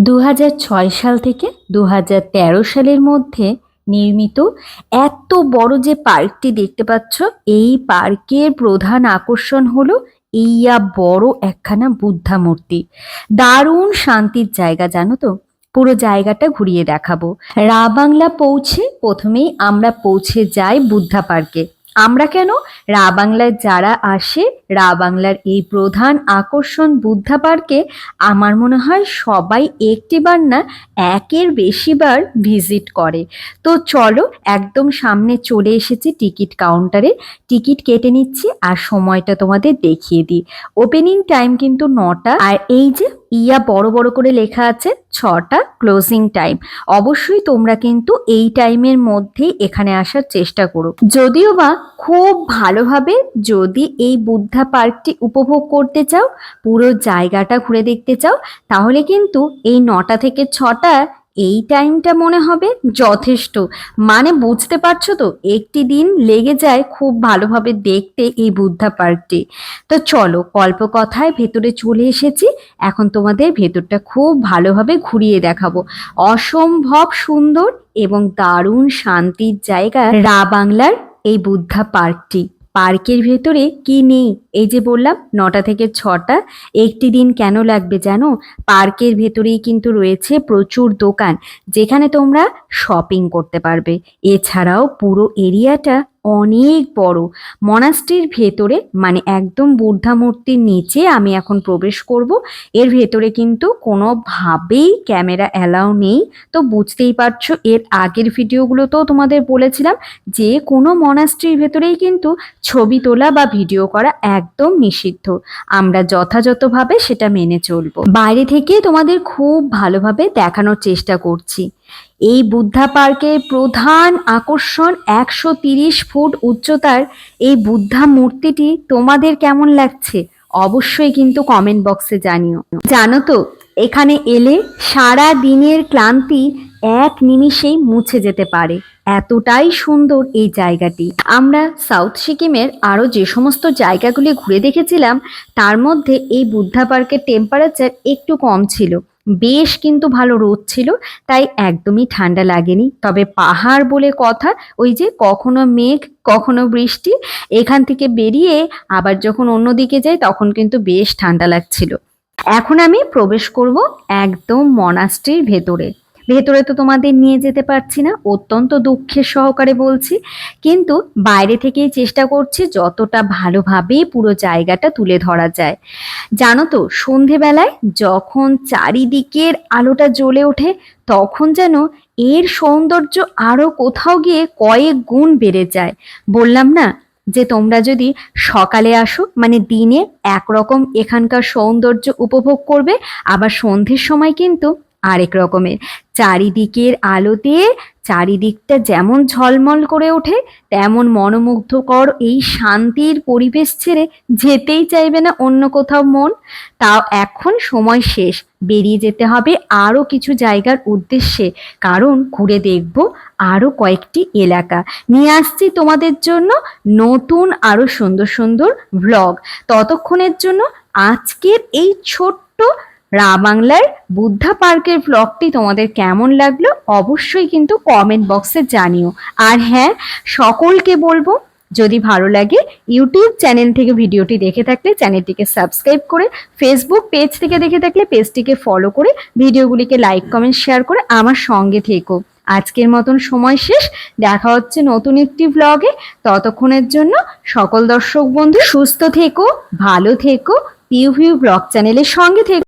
দু হাজার ছয় সাল থেকে দু হাজার তেরো সালের মধ্যে নির্মিত এত বড় যে পার্কটি দেখতে পাচ্ছ, এই পার্কের প্রধান আকর্ষণ হলো এইয়া বড় একখানা বুদ্ধা মূর্তি। দারুণ শান্তির জায়গা, জানো তো? পুরো জায়গাটা ঘুরিয়ে দেখাবো। রা বাংলা পৌঁছে প্রথমেই আমরা পৌঁছে যাই বুদ্ধা পার্কে। আমরা কেন? রা বাংলায় যারা আসে, রা বাংলার এই প্রধান আকর্ষণ বুদ্ধা পার্কে আমার মনে হয় সবাই একটিবার না, একের বেশিবার ভিজিট করে। তো চলো একদম সামনে চলে এসেছি টিকিট কাউন্টারে। টিকিট কেটে নিচ্ছি আর সময়টা তোমাদের দেখিয়ে দিই। ওপেনিং টাইম কিন্তু নটা। আর এই যে ইয়া বড় বড় করে লেখা আছে ছটা ক্লোজিং টাইম অবশ্যই তোমরা কিন্তু এই টাইমের মধ্যে এখানে আসার চেষ্টা করো। যদিও বা খুব ভালোভাবে যদি এই বুদ্ধা পার্কটি উপভোগ করতে চাও, পুরো জায়গাটা ঘুরে দেখতে চাও, তাহলে কিন্তু এই নটা থেকে ছটা এই টাইমটা মনে হবে যথেষ্ট। মানে বুঝতে পারছ তো, একটি দিন লেগে যায় খুব ভালোভাবে দেখতে এই বুদ্ধা পার্কটি। তো চলো, কল্পকথায় ভেতরে চলে এসেছি। এখন তোমাদের ভেতরটা খুব ভালোভাবে ঘুরিয়ে দেখাবো। অসম্ভব সুন্দর এবং দারুণ শান্তির জায়গা রা বাংলার এই বুদ্ধা পার্কটি। পার্কের ভেতরে কি নেই? এই যে বললাম, নটা থেকে ছটা। একটি দিন কেন লাগবে জানো? পার্কের ভেতরেই কিন্তু রয়েছে প্রচুর দোকান, যেখানে তোমরা শপিং করতে পারবে। এছাড়াও পুরো এরিয়াটা অনেক বড়। মনাস্ট্রির ভেতরে মানে একদম বুদ্ধা মূর্তির নিচে আমি এখন প্রবেশ করব। এর ভেতরে কিন্তু কোনোভাবেই ক্যামেরা অ্যালাউ নেই। তো বুঝতেই পারছ, এর আগের ভিডিওগুলোতেও তোমাদের বলেছিলাম যে কোনো মনাস্ট্রির ভেতরেই কিন্তু ছবি তোলা বা ভিডিও করা একদম নিষিদ্ধ। আমরা যথাযথভাবে সেটা মেনে চলবো। বাইরে থেকে তোমাদের খুব ভালোভাবে দেখানোর চেষ্টা করছি। এই বুদ্ধা পার্কের প্রধান আকর্ষণ একশো তিরিশ ফুট উচ্চতার এই বুদ্ধা মূর্তিটি তোমাদের কেমন লাগছে? অবশ্যই কিন্তু কমেন্ট বক্সে জানিও। জানো তো, এখানে এলে সারা দিনের ক্লান্তি এক নিমিষেই মুছে যেতে পারে। এতটাই সুন্দর এই জায়গাটি। আমরা সাউথ সিকিমের আরও যে সমস্ত জায়গাগুলি ঘুরে দেখেছিলাম, তার মধ্যে এই বুদ্ধা পার্কের টেম্পারেচার একটু কম ছিল। বেশ কিন্তু ভালো রোদ ছিল, তাই একদমই ঠান্ডা লাগেনি। তবে পাহাড় বলে কথা, ওই যে কখনো মেঘ, কখনো বৃষ্টি, এখান থেকে বেরিয়ে আবার যখন অন্যদিকে যাই তখন কিন্তু বেশ ঠান্ডা লাগছিল। এখন আমি প্রবেশ করব একদম মনাস্ট্রির ভেতরে। ভেতরে তো তোমাদের নিয়ে যেতে পারছি না, অত্যন্ত দুঃখের সহকারে বলছি। কিন্তু বাইরে থেকেই চেষ্টা করছি যতটা ভালোভাবে পুরো জায়গাটা তুলে ধরা যায়। জানো তো, সন্ধেবেলায় যখন চারিদিকের আলোটা জ্বলে ওঠে, তখন যেন এর সৌন্দর্য আরও কোথাও গিয়ে কয়েক গুণ বেড়ে যায়। বললাম না যে তোমরা যদি সকালে আসো মানে দিনে একরকম এখানকার সৌন্দর্য উপভোগ করবে, আবার সন্ধ্যের সময় কিন্তু আরেক রকমের। চারিদিকের আলোতে চারিদিকটা যেমন ঝলমল করে ওঠে, তেমন মনোমুগ্ধকর এই শান্তির পরিবেশ ছেড়ে যেতেই চাইবে না অন্য কোথাও মন। তাও এখন সময় শেষ। বেরিয়ে যেতে হবে আরও কিছু জায়গার উদ্দেশ্যে। কারণ ঘুরে দেখব আরও কয়েকটি এলাকা। নিয়ে আসছি তোমাদের জন্য নতুন আরও সুন্দর সুন্দর ভ্লগ ততক্ষণের জন্য আজকের এই ছোট্ট রা বাংলার বুদ্ধা পার্কের ব্লগটি তোমাদের কেমন লাগল অবশ্যই কিন্তু কমেন্ট বক্সে জানিও। আর হ্যাঁ সকলকে বলব, যদি ভালো লাগে, ইউটিউব চ্যানেল থেকে ভিডিওটি দেখে থাকলে চ্যানেলটিকে সাবস্ক্রাইব করে ফেসবুক পেজ থেকে দেখে থাকলে পেজটিকে ফলো করে, ভিডিওগুলিকে লাইক কমেন্ট শেয়ার করে আমার সঙ্গে থেকো। আজকের মতন সময় শেষ, দেখা হচ্ছে নতুন একটি ব্লগে ততক্ষণের জন্য সকল দর্শক বন্ধু সুস্থ থেকো, ভালো থেকো পিউ ভিউ ব্লগ চ্যানেলের সঙ্গে থেকো।